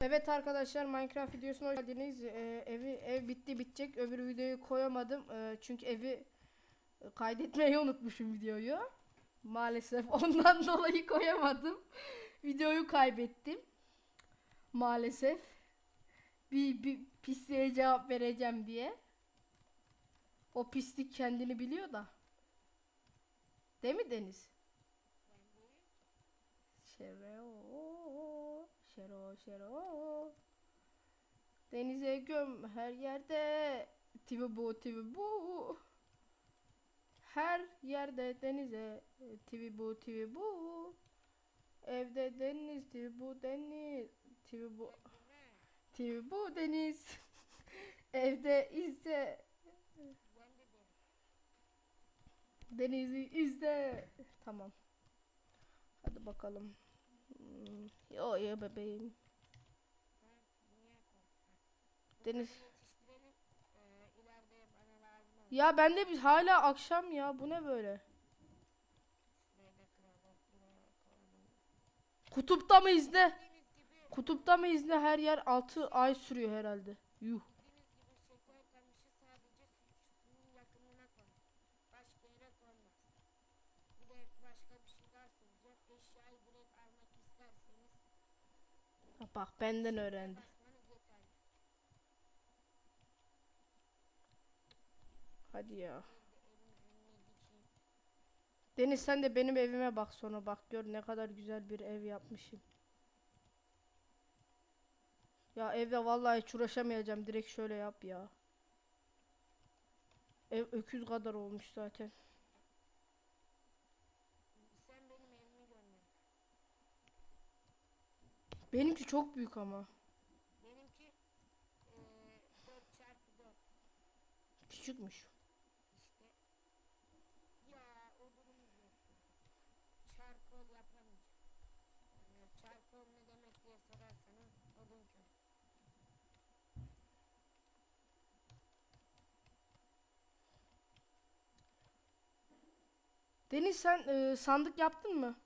Evet arkadaşlar Minecraft videosuna hoş geldiniz. Ee, evi ev bitti bitecek. Öbür videoyu koyamadım. Ee, çünkü evi e, kaydetmeyi unutmuşum videoyu. Maalesef ondan dolayı koyamadım. Videoyu kaybettim. Maalesef. Bir, bir pisliğe cevap vereceğim diye. O pislik kendini biliyor da. Değil mi Deniz? Şero, şero, şero. Denize göm her yerde. Tivi bu, tivi bu. Her yerde denize. Tivi bu, tivi bu. Evde deniz, tivi bu deniz. Tivi bu. Tivi bu deniz. Evde ise denizi izle. Tamam. Hadi bakalım. Yo ya bebeğim. Deniz. Ya bende bir hala akşam ya. Bu ne böyle? Kutupta mı izne? Kutupta mı izne? Her yer 6 ay sürüyor herhalde. Yuh. Bak benden öğrendi. Hadi ya. Deniz sen de benim evime bak sonra bak gör ne kadar güzel bir ev yapmışım. Ya evde vallahi hiç uğraşamayacağım direkt şöyle yap ya. Ev öküz kadar olmuş zaten. Benimki çok büyük ama. Benimki eee 4 çarpı 4 Küçükmüş. işte. Ya o durumumuz yok. Çarpı yapamayacağım. Yani çarpı ne demek diye sorarsanız odun köy. Deniz sen e, sandık yaptın mı?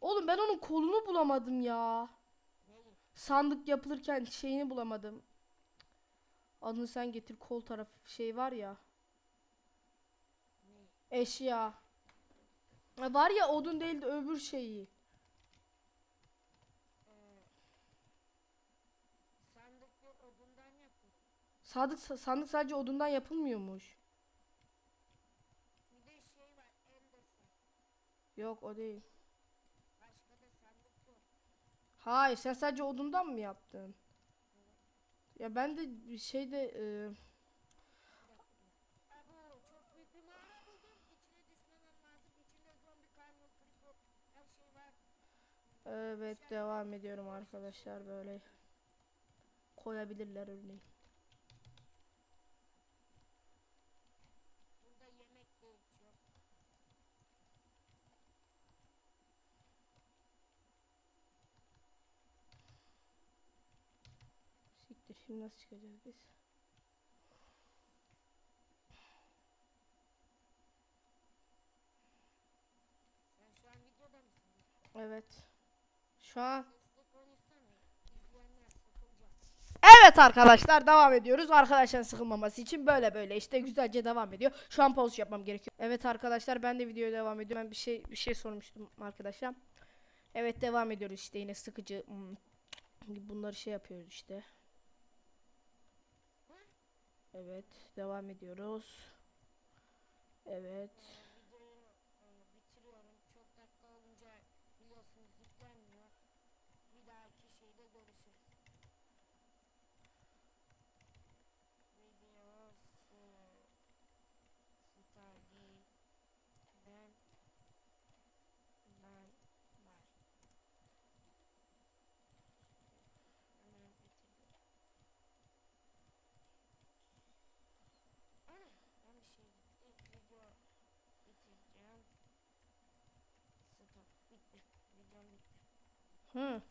Oğlum ben onun kolunu bulamadım ya. Sandık yapılırken şeyini bulamadım. Adını sen getir kol taraf şey var ya. Eşya. Ha, Var ya odun değil de öbür şeyi. Yapılır. Sandık sadece odundan yapılmıyormuş. Bir de şey var. Yok o değil. Başka da sandık yok. Hayır sen sadece odundan mı yaptın? Ya ben de şeyde e, evet devam ediyorum arkadaşlar böyle koyabilirler örneğin. Burada yemek de hiç yok. Siktir şimdi nasıl çıkacağız biz? Sen şu an videoda mısın? Evet. Şu an. Evet arkadaşlar devam ediyoruz. Arkadaşların sıkılmaması için böyle böyle işte güzelce devam ediyor. Şu an pause yapmam gerekiyor. Evet arkadaşlar ben de videoya devam ediyorum. Ben bir şey bir şey sormuştum arkadaşlar. Evet devam ediyoruz işte yine sıkıcı hmm, bunları şey yapıyoruz işte. Evet devam ediyoruz. Evet. Ee, videoyu e, bitiriyorum. Çok dakika olunca biliyorsunuz yüklenmiyor. Bir dahaki şeyde görüşürüz. Videos e, Stardi Ben Bay Bay Hemen bitirdim. Ana ben bir şey gitti. Video bitireceğim. Stop. Bitti. Videom bitti. Hı.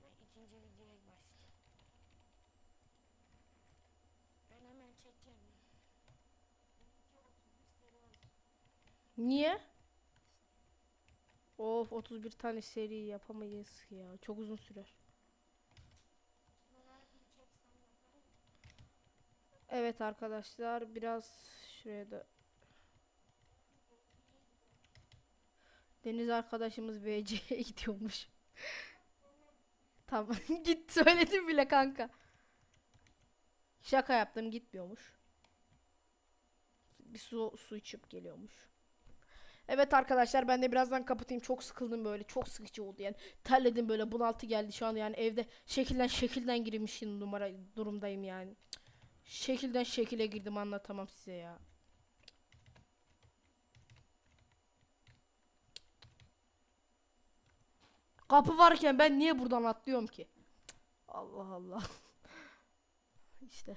Şimdi ikinci videoya başlayalım. Ben hemen çekeceğim. Benimki 31 seri oldu. Niye? Of 31 tane seri yapamayız ya. Çok uzun sürer. Evet arkadaşlar biraz şuraya da Deniz arkadaşımız VC'ye gidiyormuş. tamam git söyledim bile kanka. Şaka yaptım gitmiyormuş. Bir su su içip geliyormuş. Evet arkadaşlar ben de birazdan kapatayım. Çok sıkıldım böyle. Çok sıkıcı oldu yani. Terledim böyle bunaltı geldi şu an yani evde şekilden şekilden girmişim numara durumdayım yani. Şekilden şekile girdim anlatamam size ya. Kapı varken ben niye buradan atlıyorum ki? Allah Allah. işte.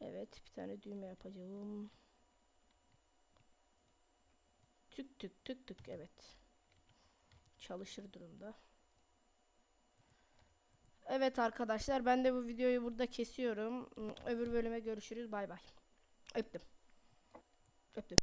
Evet, bir tane düğme yapacağım. Tık tık tık tık evet. Çalışır durumda. Evet arkadaşlar ben de bu videoyu burada kesiyorum. Öbür bölüme görüşürüz. Bay bay. Öptüm. Öptüm.